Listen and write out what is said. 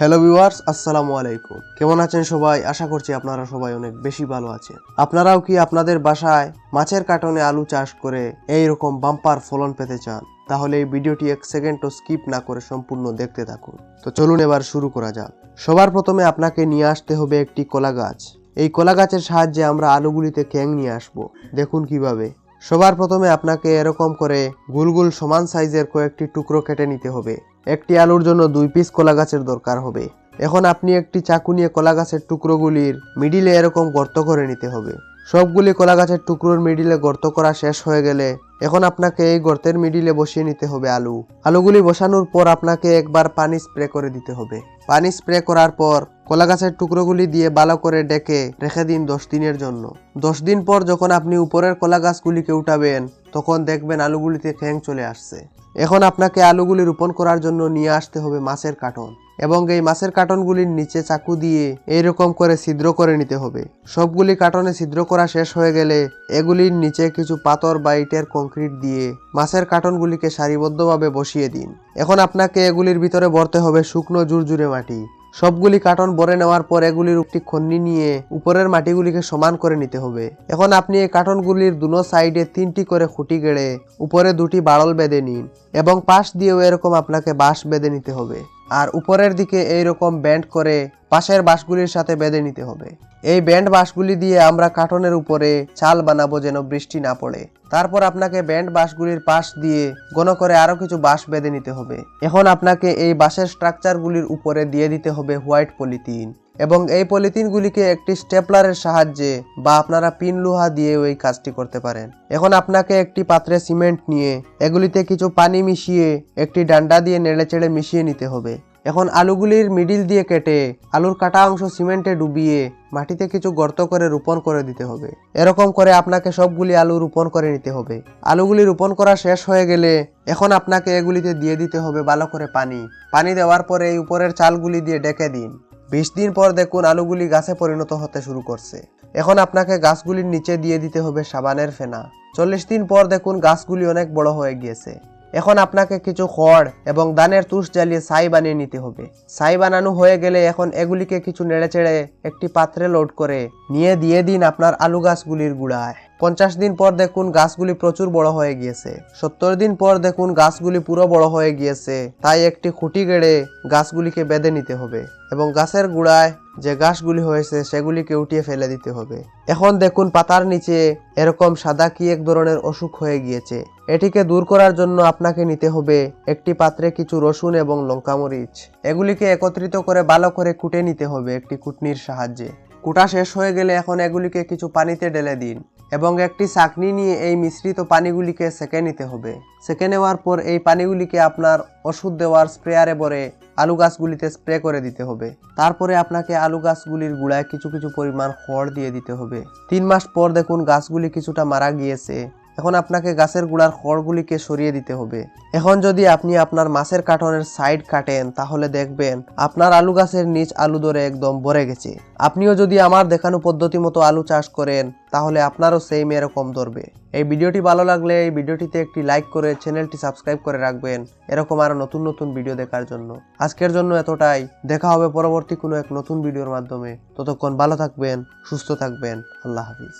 Hello viewers আসসালামু আলাইকুম। কেমন আছেন সবাই? আশা করছি আপনারা সবাই অনেক বেশি ভালো আছেন। আপনারাও কি আপনাদের বাসায় মাছের কাটনে আলু চাষ করে এই রকম বাম্পার ফলন পেতে চান? তাহলে এই ভিডিওটি এক সেকেন্ডও স্কিপ না করে সম্পূর্ণ দেখতে থাকুন। তো চলুন এবার শুরু করা যাক। সবার প্রথমে আপনাকে নিয়ে আসতে হবে একটি কলা গাছ। এই কলা গাছের সাহায্যে আমরা আলুগুলিতে ক্যাং নিয়ে আসব। দেখুন কীভাবে। সবার প্রথমে আপনাকে এরকম করে গুলগুল সমান সাইজের কয়েকটি টুকরো কেটে নিতে হবে। একটি আলুর জন্য দুই পিস কলা গাছের দরকার হবে। এখন আপনি একটি চাকু নিয়ে কলা গাছের টুকরোগুলির মিডিলে এরকম গর্ত করে নিতে হবে। সবগুলি কলা গাছের টুকরোর মিডিলে গর্ত করা শেষ হয়ে গেলে এখন আপনাকে এই গর্তের মিডিলে বসিয়ে নিতে হবে আলু। আলুগুলি বসানোর পর আপনাকে একবার পানি স্প্রে করে দিতে হবে। পানি স্প্রে করার পর কলা গাছের টুকরোগুলি দিয়ে ভালো করে ডেকে রেখে দিন দশ দিনের জন্য। দশ দিন পর যখন আপনি উপরের কলা গাছগুলিকে উঠাবেন, তখন দেখবেন আলুগুলিতে ঠ্যাং চলে আসছে। এখন আপনাকে আলুগুলি রোপণ করার জন্য নিয়ে আসতে হবে মাছের কার্টন এবং এই মাছের কার্টনগুলির নিচে চাকু দিয়ে এইরকম করে ছিদ্র করে নিতে হবে। সবগুলি কার্টনে ছিদ্র করা শেষ হয়ে গেলে এগুলির নিচে কিছু পাথর বা ইটের কংক্রিট দিয়ে মাছের কার্টনগুলিকে সারিবদ্ধভাবে বসিয়ে দিন। এখন আপনাকে এগুলির ভিতরে ভরতে হবে শুকনো জুরজুরে মাটি। সবগুলি কার্টন ভরে নেওয়ার পর এগুলির একটি খন্নি নিয়ে উপরের মাটিগুলিকে সমান করে নিতে হবে। এখন আপনি এই কার্টনগুলির দুনো সাইডে তিনটি করে খুঁটি গেড়ে উপরে দুটি বাড়ল বেঁধে নিন এবং পাশ দিয়েও এরকম আপনাকে বাঁশ বেঁধে নিতে হবে। আর উপরের দিকে এই রকম ব্যান্ড করে পাশের বাঁশগুলির সাথে বেঁধে নিতে হবে। এই ব্যান্ড বাঁশগুলি দিয়ে আমরা কার্টনের উপরে চাল বানাবো যেন বৃষ্টি না পড়ে। তারপর আপনাকে ব্যান্ড বাঁশগুলির পাশ দিয়ে গণ করে আরও কিছু বাঁশ বেঁধে নিতে হবে। এখন আপনাকে এই বাঁশের স্ট্রাকচারগুলির উপরে দিয়ে দিতে হবে হোয়াইট পলিথিন এবং এই পলিথিনগুলিকে একটি স্টেপলারের সাহায্যে বা আপনারা পিন লোহা দিয়ে ওই কাজটি করতে পারেন। এখন আপনাকে একটি পাত্রে সিমেন্ট নিয়ে এগুলিতে কিছু পানি মিশিয়ে একটি ডান্ডা দিয়ে নেড়েচেড়ে মিশিয়ে নিতে হবে। এখন আলুগুলির মিডিল দিয়ে কেটে আলুর কাটা অংশ সিমেন্টে ডুবিয়ে মাটিতে কিছু গর্ত করে রোপণ করে দিতে হবে। এরকম করে আপনাকে সবগুলি আলু রোপণ করে নিতে হবে। আলুগুলি রোপণ করা শেষ হয়ে গেলে এখন আপনাকে এগুলিতে দিয়ে দিতে হবে ভালো করে পানি। পানি দেওয়ার পরে এই উপরের চালগুলি দিয়ে ডেকে দিন। বিশ দিন পর দেখুন আলুগুলি গাছে পরিণত হতে শুরু করছে। এখন আপনাকে গাছগুলির নিচে দিয়ে দিতে হবে সাবানের ফেনা। চল্লিশ দিন পর দেখুন গাছগুলি অনেক বড় হয়ে গিয়েছে। এখন আপনাকে কিছু খড় এবং দানের তুষ জ্বালিয়ে ছাই বানিয়ে নিতে হবে। ছাই বানানো হয়ে গেলে এখন এগুলিকে কিছু নেড়েচেড়ে একটি পাত্রে লোড করে নিয়ে দিয়ে দিন আপনার আলু গাছগুলির গুড়ায়। পঞ্চাশ দিন পর দেখুন গাছগুলি প্রচুর বড় হয়ে গিয়েছে। সত্তর দিন পর দেখুন গাছগুলি পুরো বড় হয়ে গিয়েছে। তাই একটি খুঁটি গেড়ে গাছগুলিকে বেঁধে নিতে হবে এবং গাছের গুড়ায় যে গাছগুলি হয়েছে, সেগুলিকে উঠিয়ে ফেলে দিতে হবে। এখন দেখুন পাতার নিচে এরকম সাদা কি এক ধরনের অসুখ হয়ে গিয়েছে। এটিকে দূর করার জন্য আপনাকে নিতে হবে একটি পাত্রে কিছু রসুন এবং লঙ্কামরিচ। এগুলিকে একত্রিত করে ভালো করে কুটে নিতে হবে একটি কুটনির সাহায্যে। কুটা শেষ হয়ে গেলে এখন এগুলিকে কিছু পানিতে ঢেলে দিন এবং একটি চাকনি নিয়ে এই মিশ্রিত পানিগুলিকে সেকে নিতে হবে। সেকে নেওয়ার পর এই পানিগুলিকে আপনার ওষুধ দেওয়ার স্প্রেয়ারে ভরে আলু গাছগুলিতে স্প্রে করে দিতে হবে। তারপরে আপনাকে আলু গাছগুলির গুড়ায় কিছু কিছু পরিমাণ খড় দিয়ে দিতে হবে। তিন মাস পর দেখুন গাছগুলি কিছুটা মারা গিয়েছে। এখন আপনাকে গাছের গুড়ার খড়গুলিকে সরিয়ে দিতে হবে। এখন যদি আপনি আপনার মাছের কার্টনের সাইড কাটেন, তাহলে দেখবেন আপনার আলু গাছের নিচ আলু ধরে একদম ভরে গেছে। আপনিও যদি আমার দেখানো পদ্ধতি মতো আলু চাষ করেন, তাহলে আপনারও সেম এরকম ধরবে। এই ভিডিওটি ভালো লাগলে এই ভিডিওটিতে একটি লাইক করে চ্যানেলটি সাবস্ক্রাইব করে রাখবেন। এরকম আরও নতুন নতুন ভিডিও দেখার জন্য। আজকের জন্য এতটাই। দেখা হবে পরবর্তী কোনো এক নতুন ভিডিওর মাধ্যমে। ততক্ষণ ভালো থাকবেন, সুস্থ থাকবেন। আল্লাহ হাফিজ।